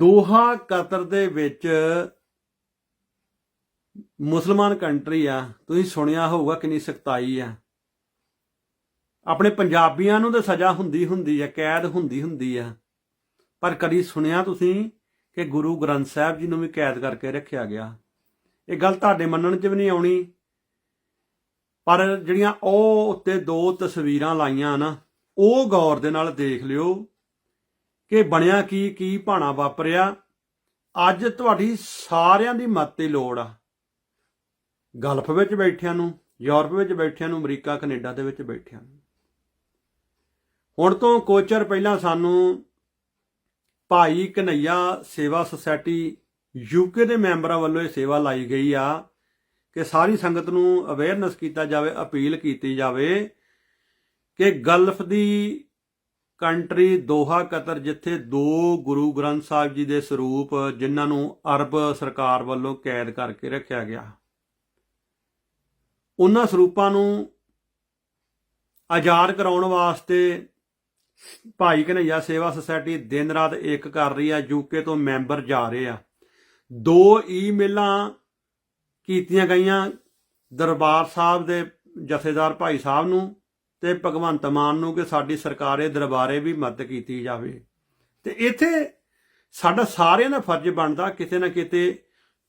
Doha Qatar ਦੇ ਵਿੱਚ ਮੁਸਲਮਾਨ ਕੰਟਰੀ ਆ। ਤੁਸੀਂ ਸੁਣਿਆ ਹੋਊਗਾ ਕਿੰਨੀ ਸਖਤਾਈ ਆ। ਆਪਣੇ ਪੰਜਾਬੀਆਂ ਨੂੰ ਤਾਂ ਸਜ਼ਾ ਹੁੰਦੀ ਹੁੰਦੀ ਆ, ਕੈਦ ਹੁੰਦੀ ਹੁੰਦੀ ਆ। ਪਰ ਕਦੀ ਸੁਣਿਆ ਤੁਸੀਂ ਕਿ ਗੁਰੂ ਗ੍ਰੰਥ ਸਾਹਿਬ ਜੀ ਨੂੰ ਵੀ ਕੈਦ ਕਰਕੇ ਰੱਖਿਆ ਗਿਆ? ਇਹ ਗੱਲ ਤੁਹਾਡੇ ਮੰਨਣ 'ਚ ਵੀ ਨਹੀਂ ਆਉਣੀ। ਪਰ ਜਿਹੜੀਆਂ ਉਹ ਉੱਤੇ ਦੋ ਤਸਵੀਰਾਂ ਲਾਈਆਂ ਨਾ, ਉਹ ਗੌਰ ਦੇ ਨਾਲ ਦੇਖ ਲਿਓ। ਕਿ ਬਣਿਆ ਕੀ ਕੀ ਭਾਣਾ ਵਾਪਰਿਆ? ਅੱਜ ਤੁਹਾਡੀ ਸਾਰਿਆਂ ਦੀ ਮੱਤ ਦੀ ਲੋੜ ਆ। ਗਲਫ ਵਿੱਚ ਬੈਠਿਆਂ ਨੂੰ, ਯੂਰਪ ਵਿੱਚ ਬੈਠਿਆਂ ਨੂੰ, ਅਮਰੀਕਾ, ਕੈਨੇਡਾ ਦੇ ਵਿੱਚ ਬੈਠਿਆਂ ਨੂੰ। ਹੁਣ ਤੋਂ ਕੋਚਰ ਪਹਿਲਾਂ ਸਾਨੂੰ ਭਾਈ ਕਨਈਆ ਸੇਵਾ ਸੁਸਾਇਟੀ ਯੂਕੇ ਦੇ ਮੈਂਬਰਾਂ ਵੱਲੋਂ ਇਹ ਸੇਵਾ ਲਾਈ ਗਈ ਆ ਕਿ ਸਾਰੀ ਸੰਗਤ ਨੂੰ ਅਵੇਅਰਨੈਸ ਕੀਤਾ ਜਾਵੇ, ਅਪੀਲ ਕੀਤੀ ਜਾਵੇ ਕਿ ਗਲਫ ਦੀ ਕੰਟਰੀ ਦੋਹਾ ਕਤਰ ਜਿੱਥੇ ਦੋ ਗੁਰੂ ਗ੍ਰੰਥ ਸਾਹਿਬ ਜੀ ਦੇ ਸਰੂਪ ਜਿਨ੍ਹਾਂ ਨੂੰ ਅਰਬ ਸਰਕਾਰ ਵੱਲੋਂ ਕੈਦ ਕਰਕੇ ਰੱਖਿਆ ਗਿਆ। ਉਹਨਾਂ ਸਰੂਪਾਂ ਨੂੰ ਆਜ਼ਾਦ ਕਰਾਉਣ ਵਾਸਤੇ ਭਾਈ ਕਨਈਆ ਸੇਵਾ ਸੁਸਾਇਟੀ ਦਿਨ ਰਾਤ ਇੱਕ ਕਰ ਰਹੀ ਆ ਯੂਕੇ ਤੋਂ ਮੈਂਬਰ ਜਾ ਰਹੇ ਆ। ਦੋ ਈਮੇਲਾਂ ਕੀਤੀਆਂ ਗਈਆਂ ਦਰਬਾਰ ਸਾਹਿਬ ਦੇ ਜਥੇਦਾਰ ਭਾਈ ਸਾਹਿਬ ਨੂੰ। ਤੇ ਭਗਵੰਤ ਮਾਨ ਨੂੰ ਕਿ ਸਾਡੀ ਸਰਕਾਰ ਦਰਬਾਰੇ ਵੀ ਮਦਦ ਕੀਤੀ ਜਾਵੇ। ਤੇ ਇੱਥੇ ਸਾਡਾ ਸਾਰਿਆਂ ਦਾ ਫਰਜ਼ ਬਣਦਾ ਕਿਤੇ ਨਾ ਕਿਤੇ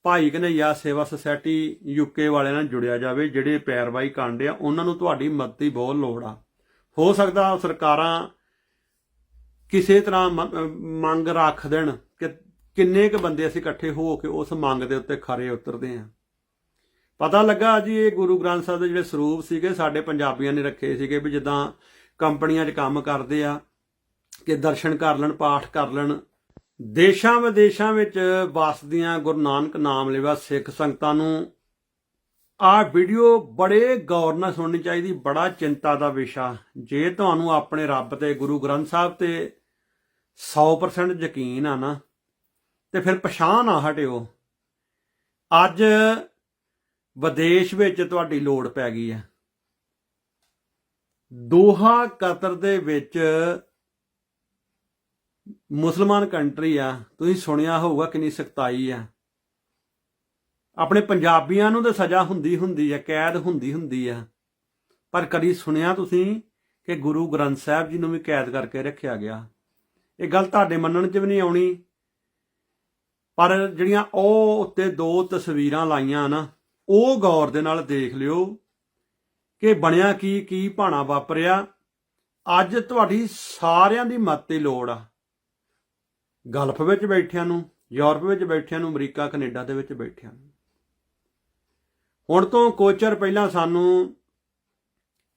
ਭਾਈ ਕਨਈਆ ਸੇਵਾ ਸੁਸਾਇਟੀ ਯੂਕੇ ਵਾਲਿਆਂ ਨਾਲ ਜੁੜਿਆ ਜਾਵੇ, ਜਿਹੜੇ ਪੈਰਵਾਈ ਕਾਂਡੇ ਆ, ਉਹਨਾਂ ਨੂੰ ਤੁਹਾਡੀ ਮਦਦ ਦੀ ਬਹੁਤ ਲੋੜ ਆ। ਹੋ ਸਕਦਾ ਸਰਕਾਰਾਂ ਕਿਸੇ ਤਰ੍ਹਾਂ ਮੰਗ ਰੱਖ ਦੇਣ ਕਿ ਕਿੰਨੇ ਕੁ ਬੰਦੇ ਅਸੀਂ ਇਕੱਠੇ ਹੋ ਕੇ ਉਸ ਮੰਗ ਦੇ ਉੱਤੇ ਖਰੇ ਉਤਰਦੇ ਆ। ਪਤਾ ਲੱਗਾ ਜੀ, ਇਹ ਗੁਰੂ ਗ੍ਰੰਥ ਸਾਹਿਬ ਦੇ ਜਿਹੜੇ ਸਰੂਪ ਸੀਗੇ, ਸਾਡੇ ਪੰਜਾਬੀਆਂ ਨੇ ਰੱਖੇ ਸੀਗੇ ਵੀ ਜਿੱਦਾਂ ਕੰਪਨੀਆਂ 'ਚ ਕੰਮ ਕਰਦੇ ਆ, ਕਿ ਦਰਸ਼ਨ ਕਰ ਲੈਣ, ਪਾਠ ਕਰ ਲੈਣ। ਦੇਸ਼ਾਂ ਵਿਦੇਸ਼ਾਂ ਵਿੱਚ ਵਸਦੀਆਂ ਗੁਰੂ ਨਾਨਕ ਨਾਮ ਲੈਵਾ ਸਿੱਖ ਸੰਗਤਾਂ ਨੂੰ ਆਹ ਵੀਡੀਓ ਬੜੇ ਗੌਰ ਨਾਲ ਸੁਣਨੀ ਚਾਹੀਦੀ, ਬੜਾ ਚਿੰਤਾ ਦਾ ਵਿਸ਼ਾ। ਜੇ ਤੁਹਾਨੂੰ ਆਪਣੇ ਰੱਬ ਤੇ, ਗੁਰੂ ਗ੍ਰੰਥ ਸਾਹਿਬ ਤੇ 100% ਯਕੀਨ ਆ ਨਾ, ਤੇ ਫਿਰ ਪਛਾਣ ਨਾ ਹਟਿਓ। ਅੱਜ ਵਿਦੇਸ਼ ਵਿੱਚ ਤੁਹਾਡੀ ਲੋੜ ਪੈ ਗਈ ਹੈ। ਦੋਹਾ ਕਤਰ ਦੇ ਵਿੱਚ ਮੁਸਲਮਾਨ ਕੰਟਰੀ ਆ। ਤੁਸੀਂ ਸੁਣਿਆ ਹੋਊਗਾ ਕਿੰਨੀ ਸਖਤਾਈ ਆ। ਆਪਣੇ ਪੰਜਾਬੀਆਂ ਨੂੰ ਤਾਂ ਸਜ਼ਾ ਹੁੰਦੀ ਹੁੰਦੀ ਆ, ਕੈਦ ਹੁੰਦੀ ਹੁੰਦੀ ਆ। ਪਰ ਕਦੀ ਸੁਣਿਆ ਤੁਸੀਂ ਕਿ ਗੁਰੂ ਗ੍ਰੰਥ ਸਾਹਿਬ ਜੀ ਨੂੰ ਵੀ ਕੈਦ ਕਰਕੇ ਰੱਖਿਆ ਗਿਆ? ਇਹ ਗੱਲ ਤੁਹਾਡੇ ਮੰਨਣ 'ਚ ਵੀ ਨਹੀਂ ਆਉਣੀ। ਪਰ ਜਿਹੜੀਆਂ ਉਹ ਉੱਤੇ ਦੋ ਤਸਵੀਰਾਂ ਲਾਈਆਂ ਨਾ ਉਹ ਗੌਰ ਦੇ ਨਾਲ ਦੇਖ ਲਿਓ ਕਿ ਬਣਿਆ ਕੀ ਕੀ ਭਾਣਾ ਵਾਪਰਿਆ। ਅੱਜ ਤੁਹਾਡੀ ਸਾਰਿਆਂ ਦੀ ਮੱਤ ਦੀ ਲੋੜ ਆ। ਗਲਫ ਵਿੱਚ ਬੈਠਿਆਂ ਨੂੰ, ਯੂਰਪ ਵਿੱਚ ਬੈਠਿਆਂ ਨੂੰ, ਅਮਰੀਕਾ, ਕੈਨੇਡਾ ਦੇ ਵਿੱਚ ਬੈਠਿਆਂ ਨੂੰ। ਹੁਣ ਤੋਂ ਕੋਚਰ ਪਹਿਲਾਂ ਸਾਨੂੰ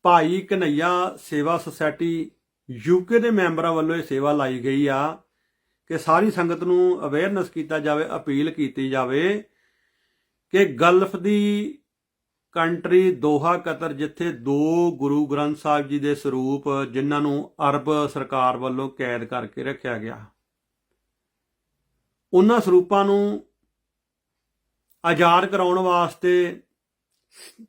ਭਾਈ ਕਨਈਆ ਸੇਵਾ ਸੁਸਾਇਟੀ ਯੂਕੇ ਦੇ ਮੈਂਬਰਾਂ ਵੱਲੋਂ ਇਹ ਸੇਵਾ ਲਾਈ ਗਈ ਆ ਕਿ ਸਾਰੀ ਸੰਗਤ ਨੂੰ ਅਵੇਅਰਨੈਸ ਕੀਤਾ ਜਾਵੇ, ਅਪੀਲ ਕੀਤੀ ਜਾਵੇ ਕਿ ਗਲਫ ਦੀ ਕੰਟਰੀ ਦੋਹਾ ਕਤਰ, ਜਿੱਥੇ ਦੋ ਗੁਰੂ ਗ੍ਰੰਥ ਸਾਹਿਬ ਜੀ ਦੇ ਸਰੂਪ, ਜਿਨ੍ਹਾਂ ਨੂੰ ਅਰਬ ਸਰਕਾਰ ਵੱਲੋਂ ਕੈਦ ਕਰਕੇ ਰੱਖਿਆ ਗਿਆ। ਉਹਨਾਂ ਸਰੂਪਾਂ ਨੂੰ ਆਜ਼ਾਦ ਕਰਾਉਣ ਵਾਸਤੇ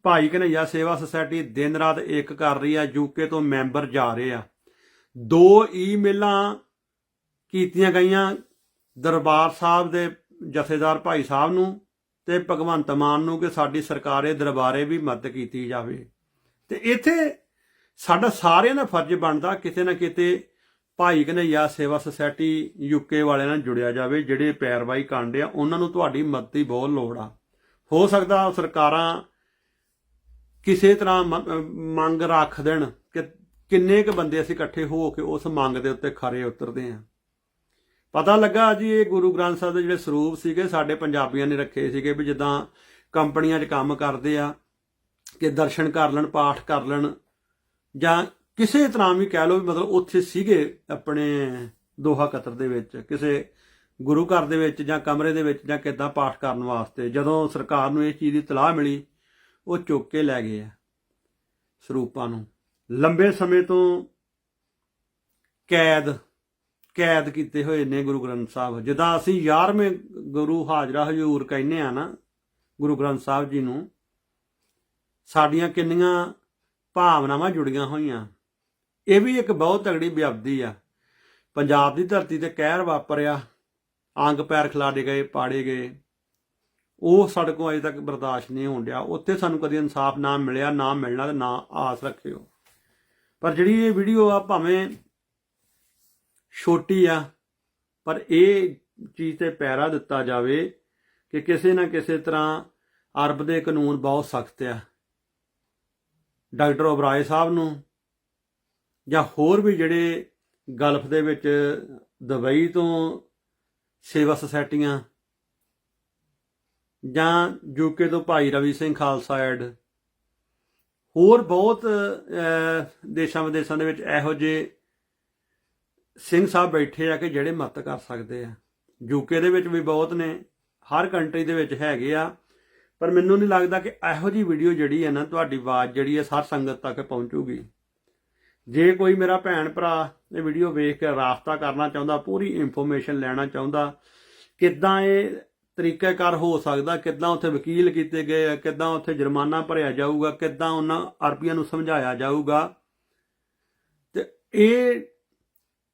ਭਾਈ ਕਨਈਆ ਸੇਵਾ ਸੁਸਾਇਟੀ ਦਿਨ ਰਾਤ ਇੱਕ ਕਰ ਰਹੀ ਆ ਯੂਕੇ ਤੋਂ ਮੈਂਬਰ ਜਾ ਰਹੇ ਆ। ਦੋ ਈਮੇਲਾਂ ਕੀਤੀਆਂ ਗਈਆਂ ਦਰਬਾਰ ਸਾਹਿਬ ਦੇ ਜਥੇਦਾਰ ਭਾਈ ਸਾਹਿਬ ਨੂੰ। ਤੇ ਭਗਵੰਤ ਮਾਨ ਨੂੰ ਕਿ ਸਾਡੀ ਸਰਕਾਰ ਦਰਬਾਰੇ ਵੀ ਮਦਦ ਕੀਤੀ ਜਾਵੇ। ਤੇ ਇੱਥੇ ਸਾਡਾ ਸਾਰਿਆਂ ਦਾ ਫਰਜ਼ ਬਣਦਾ ਕਿਤੇ ਨਾ ਕਿਤੇ ਭਾਈ ਕਨਈਆ ਸੇਵਾ ਸੁਸਾਇਟੀ ਯੂਕੇ ਵਾਲਿਆਂ ਨਾਲ ਜੁੜਿਆ ਜਾਵੇ, ਜਿਹੜੇ ਪੈਰਵਾਈ ਕਾਂਡੇ ਆ, ਉਹਨਾਂ ਨੂੰ ਤੁਹਾਡੀ ਮਦਦ ਦੀ ਬਹੁਤ ਲੋੜ ਆ। ਹੋ ਸਕਦਾ ਸਰਕਾਰਾਂ ਕਿਸੇ ਤਰ੍ਹਾਂ ਮੰਗ ਰੱਖ ਦੇਣ ਕਿ ਕਿੰਨੇ ਕੁ ਬੰਦੇ ਅਸੀਂ ਇਕੱਠੇ ਹੋ ਕੇ ਉਸ ਮੰਗ ਦੇ ਉੱਤੇ ਖਰੇ ਉਤਰਦੇ ਆ। ਪਤਾ ਲੱਗਾ ਜੀ, ਇਹ ਗੁਰੂ ਗ੍ਰੰਥ ਸਾਹਿਬ ਦੇ ਜਿਹੜੇ ਸਰੂਪ ਸੀਗੇ, ਸਾਡੇ ਪੰਜਾਬੀਆਂ ਨੇ ਰੱਖੇ ਸੀਗੇ ਵੀ ਜਿੱਦਾਂ ਕੰਪਨੀਆਂ 'ਚ ਕੰਮ ਕਰਦੇ ਆ, ਕਿ ਦਰਸ਼ਨ ਕਰ ਲੈਣ, ਪਾਠ ਕਰ ਲੈਣ, ਜਾਂ ਕਿਸੇ ਤਰ੍ਹਾਂ ਵੀ ਕਹਿ ਲਓ ਵੀ ਮਤਲਬ ਉੱਥੇ ਸੀਗੇ ਆਪਣੇ ਦੋਹਾ ਕਤਰ ਦੇ ਵਿੱਚ, ਕਿਸੇ ਗੁਰੂ ਘਰ ਦੇ ਵਿੱਚ ਜਾਂ ਕਮਰੇ ਦੇ ਵਿੱਚ ਜਾਂ ਕਿੱਦਾਂ ਪਾਠ ਕਰਨ ਵਾਸਤੇ, ਜਦੋਂ ਸਰਕਾਰ ਨੂੰ ਇਸ ਚੀਜ਼ ਦੀ ਤਲਾਹ ਮਿਲੀ, ਉਹ ਚੁੱਕ ਕੇ ਲੈ ਗਏ ਆ ਸਰੂਪਾਂ ਨੂੰ। ਲੰਬੇ ਸਮੇਂ ਤੋਂ ਕੈਦ ਕੈਦ ਕੀਤੇ ਹੋਏ ਨੇ ਗੁਰੂ ਗ੍ਰੰਥ ਸਾਹਿਬ। ਜਿੱਦਾਂ ਅਸੀਂ 11ਵੇਂ ਗੁਰੂ ਹਾਜ਼ਰਾ ਹਜ਼ੂਰ ਕਹਿੰਦੇ ਆ ਨਾ, ਗੁਰੂ ਗ੍ਰੰਥ ਸਾਹਿਬ ਜੀ ਨੂੰ, ਸਾਡੀਆਂ ਕਿੰਨੀਆਂ ਭਾਵਨਾਵਾਂ ਜੁੜੀਆਂ ਹੋਈਆਂ। ਇਹ ਵੀ ਇੱਕ ਬਹੁਤ ਤਗੜੀ ਬਿਆਬਦੀ ਆ। ਪੰਜਾਬ ਦੀ ਧਰਤੀ ਤੇ ਕਹਿਰ ਵਾਪਰਿਆ, ਅੰਗ ਪੈਰ ਖਿਲਾਰੇ ਗਏ, ਪਾੜੇ ਗਏ। ਉਹ ਸਾਡੇ ਕੋਲ ਅਜੇ ਤੱਕ ਬਰਦਾਸ਼ਤ ਨਹੀਂ ਹੋਣ ਡਿਆ। ਉੱਥੇ ਸਾਨੂੰ ਕਦੇ ਇਨਸਾਫ ਨਾ ਮਿਲਿਆ, ਨਾ ਮਿਲਣਾ ਤੇ ਨਾ ਆਸ ਰੱਖਿਓ। ਪਰ ਜਿਹੜੀ ਇਹ ਵੀਡੀਓ ਆ, ਭਾਵੇਂ ਛੋਟੀ ਆ, ਪਰ ਇਹ ਚੀਜ਼ ਤੇ ਪੈਰਾ ਦਿੱਤਾ ਜਾਵੇ ਕਿ ਕਿਸੇ ਨਾ ਕਿਸੇ ਤਰ੍ਹਾਂ ਅਰਬ ਦੇ ਕਾਨੂੰਨ ਬਹੁਤ ਸਖਤ ਆ। ਡਾਕਟਰ ਓਬਰਾਏ ਸਾਹਿਬ ਨੂੰ ਜਾਂ ਹੋਰ ਵੀ ਜਿਹੜੇ ਗਲਫ ਦੇ ਵਿੱਚ ਦੁਬਈ ਤੋਂ ਸੇਵਾ ਸੁਸਾਇਟੀਆਂ ਜਾਂ ਯੂਕੇ ਤੋਂ ਭਾਈ ਰਵੀ ਸਿੰਘ ਖਾਲਸਾ ਐਡ, ਹੋਰ ਬਹੁਤ ਦੇਸ਼ਾਂ ਵਿਦੇਸ਼ਾਂ ਦੇ ਵਿੱਚ ਇਹੋ ਜਿਹੇ ਸਿੰਘ ਸਾਹਿਬ ਬੈਠੇ ਆ ਕਿ ਜਿਹੜੇ ਮਤ ਕਰ ਸਕਦੇ ਆ। ਯੂਕੇ ਦੇ ਵਿੱਚ ਵੀ ਬਹੁਤ ਨੇ, ਹਰ ਕੰਟਰੀ ਦੇ ਵਿੱਚ ਹੈਗੇ ਆ। ਪਰ ਮੈਨੂੰ ਨਹੀਂ ਲੱਗਦਾ ਕਿ ਇਹੋ ਜੀ ਵੀਡੀਓ ਜਿਹੜੀ ਹੈ ਨਾ, ਤੁਹਾਡੀ ਆਵਾਜ਼ ਜਿਹੜੀ ਹੈ ਸਾਰ ਸੰਗਤ ਤੱਕ ਪਹੁੰਚੂਗੀ। ਜੇ ਕੋਈ ਮੇਰਾ ਭੈਣ ਭਰਾ ਇਹ ਵੀਡੀਓ ਵੇਖ ਕੇ ਰਾਬਤਾ ਕਰਨਾ ਚਾਹੁੰਦਾ, ਪੂਰੀ ਇਨਫੋਰਮੇਸ਼ਨ ਲੈਣਾ ਚਾਹੁੰਦਾ, ਕਿੱਦਾਂ ਇਹ ਤਰੀਕਾਕਾਰ ਹੋ ਸਕਦਾ, ਕਿੱਦਾਂ ਉੱਥੇ ਵਕੀਲ ਕੀਤੇ ਗਏ ਆ, ਕਿੱਦਾਂ ਉੱਥੇ ਜੁਰਮਾਨਾ ਭਰਿਆ ਜਾਊਗਾ, ਕਿੱਦਾਂ ਉਹਨਾਂ ਅਰਬੀਆਂ ਨੂੰ ਸਮਝਾਇਆ ਜਾਊਗਾ, ਤੇ ਇਹ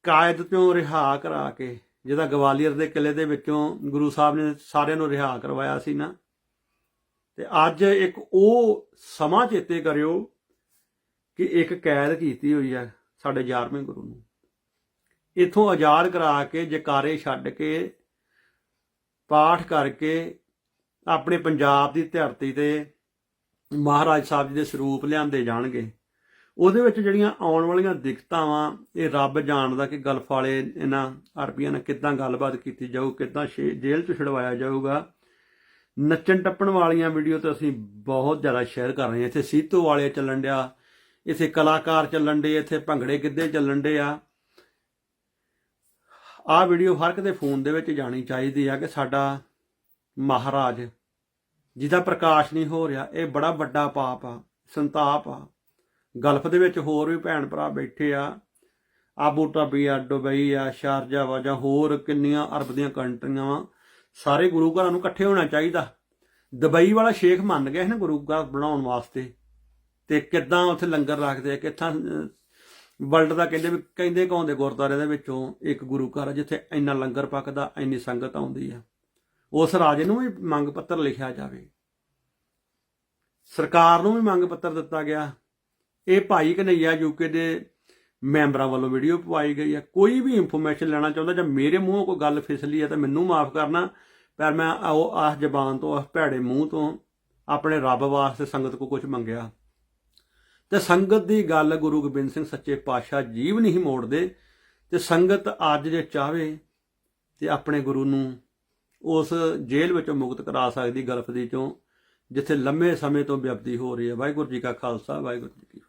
ਕਾਇਦ ਤੋਂ ਰਿਹਾ ਕਰਾ ਕੇ ਜਿਹਦਾ ਗਵਾਲੀਅਰ ਦੇ ਕਿਲੇ ਦੇ ਵਿੱਚੋਂ ਗੁਰੂ ਸਾਹਿਬ ਨੇ ਸਾਰਿਆਂ ਨੂੰ ਰਿਹਾ ਕਰਵਾਇਆ ਸੀ ਨਾ। ਤੇ ਅੱਜ ਇੱਕ ਉਹ ਸਮਾਂ ਚੇਤੇ ਕਰਿਓ ਕਿ ਇੱਕ ਕੈਦ ਕੀਤੀ ਹੋਈ ਹੈ ਸਾਡੇ 11ਵੇਂ ਗੁਰੂ ਨੂੰ। ਇਥੋਂ ਆਜ਼ਾਦ ਕਰਾ ਕੇ, ਜਕਾਰੇ ਛੱਡ ਕੇ, ਪਾਠ ਕਰਕੇ ਆਪਣੇ ਪੰਜਾਬ ਦੀ ਧਰਤੀ ਤੇ ਮਹਾਰਾਜ ਸਾਹਿਬ ਜੀ ਦੇ ਸਰੂਪ ਲਿਆਂਦੇ ਜਾਣਗੇ। ਉਹਦੇ ਵਿੱਚ ਜਿਹੜੀਆਂ ਆਉਣ ਵਾਲੀਆਂ ਦਿੱਕਤਾਂ ਵਾ, ਇਹ ਰੱਬ ਜਾਣਦਾ ਕਿ ਗਲਫ ਵਾਲੇ ਇਹਨਾਂ ਅਰਬੀਆਂ ਨਾਲ ਕਿੱਦਾਂ ਗੱਲਬਾਤ ਕੀਤੀ ਜਾਊ, ਕਿੱਦਾਂ ਸ਼ੇ- ਜੇਲ੍ਹ 'ਚ ਛਡਵਾਇਆ ਜਾਊਗਾ। ਨੱਚਣ ਟੱਪਣ ਵਾਲੀਆਂ ਵੀਡੀਓ ਤਾਂ ਅਸੀਂ ਬਹੁਤ ਜ਼ਿਆਦਾ ਸ਼ੇਅਰ ਕਰ ਰਹੇ ਹਾਂ। ਇੱਥੇ ਸੀਤੋ ਵਾਲੇ ਚੱਲਣ ਡਿਆ, ਇੱਥੇ ਕਲਾਕਾਰ ਚੱਲਣ ਡੇ ਇੱਥੇ ਭੰਗੜੇ ਕਿੱਦੇ ਚੱਲਣ ਡੇ ਆ। ਆਹ ਵੀਡੀਓ ਹਰ ਇੱਕ ਫੋਨ ਦੇ ਵਿੱਚ ਜਾਣੀ ਚਾਹੀਦੀ ਆ ਕਿ ਸਾਡਾ ਮਹਾਰਾਜ, ਜਿਹਦਾ ਪ੍ਰਕਾਸ਼ ਨਹੀਂ ਹੋ ਰਿਹਾ, ਇਹ ਬੜਾ ਵੱਡਾ ਪਾਪ ਆ, ਸੰਤਾਪ ਆ। ਗਲਫ ਦੇ ਵਿੱਚ ਹੋਰ ਵੀ ਭੈਣ ਭਰਾ ਬੈਠੇ ਆ। ਆਬੂ ਧਾਬੀ ਆ ਦੁਬਈ ਆ ਸ਼ਾਰਜਾ ਵਾ ਜਾਂ ਹੋਰ ਕਿੰਨੀਆਂ ਅਰਬ ਦੀਆਂ ਕੰਟਰੀਆਂ ਵਾ। ਸਾਰੇ ਗੁਰੂ ਘਰਾਂ ਨੂੰ ਇਕੱਠੇ ਹੋਣਾ ਚਾਹੀਦਾ। ਦੁਬਈ ਵਾਲਾ ਸ਼ੇਖ ਮੰਨ ਗਿਆ ਸੀ ਨਾ ਗੁਰੂ ਘਰ ਬਣਾਉਣ ਵਾਸਤੇ। ਤੇ ਕਿੱਦਾਂ ਉੱਥੇ ਲੰਗਰ ਰੱਖਦੇ ਆ, ਕਿੱਥਾਂ ਵਰਲਡ ਦਾ ਕਹਿੰਦੇ ਵੀ, ਕਹਿੰਦੇ ਕੌਣ ਗੁਰਦੁਆਰੇ ਦੇ ਵਿੱਚੋਂ ਇੱਕ ਗੁਰੂ ਘਰ ਜਿੱਥੇ ਇੰਨਾ ਲੰਗਰ ਪੱਕਦਾ, ਇੰਨੀ ਸੰਗਤ ਆਉਂਦੀ ਆ। ਉਸ ਰਾਜੇ ਨੂੰ ਵੀ ਮੰਗ ਪੱਤਰ ਲਿਖਿਆ ਜਾਵੇ। ਸਰਕਾਰ ਨੂੰ ਵੀ ਮੰਗ ਪੱਤਰ ਦਿੱਤਾ ਗਿਆ। ਇਹ ਭਾਈ ਕਨਈਆ ਯੂਕੇ ਦੇ ਮੈਂਬਰਾਂ ਵੱਲੋਂ ਵੀਡੀਓ ਪਵਾਈ ਗਈ ਹੈ। ਕੋਈ ਵੀ ਇਨਫੋਰਮੇਸ਼ਨ ਲੈਣਾ ਚਾਹੁੰਦਾ ਜਾਂ ਮੇਰੇ ਮੂੰਹੋਂ ਕੋਈ ਗੱਲ ਫਿਸਲੀ ਹੈ ਤਾਂ ਮੈਨੂੰ ਮਾਫ ਕਰਨਾ, ਪਰ ਮੈਂ ਉਹ ਆਹ ਜ਼ਬਾਨ ਤੋਂ, ਆਹ ਭੈੜੇ ਮੂੰਹ ਤੋਂ ਆਪਣੇ ਰੱਬ ਵਾਸਤੇ ਸੰਗਤ ਕੋ ਕੁਝ ਮੰਗਿਆ। ਤੇ ਸੰਗਤ ਦੀ ਗੱਲ ਗੁਰੂ ਗੋਬਿੰਦ ਸਿੰਘ ਸੱਚੇ ਪਾਤਸ਼ਾਹ ਜੀਵ ਨਹੀਂ ਮੋੜਦੇ। ਤੇ ਸੰਗਤ ਅੱਜ ਜੇ ਚਾਹਵੇ ਤੇ ਆਪਣੇ ਗੁਰੂ ਨੂੰ ਉਸ ਜੇਲ੍ਹ ਵਿੱਚੋਂ ਮੁਕਤ ਕਰਾ ਸਕਦੀ, ਗਲਫ ਦੀ ਚੋਂ, ਜਿੱਥੇ ਲੰਮੇ ਸਮੇਂ ਤੋਂ ਵਿਅਪਤੀ ਹੋ ਰਹੀ ਹੈ। ਵਾਹਿਗੁਰੂ ਜੀ ਕਾ ਖਾਲਸਾ, ਵਾਹਿਗੁਰੂ ਜੀ ਕੀ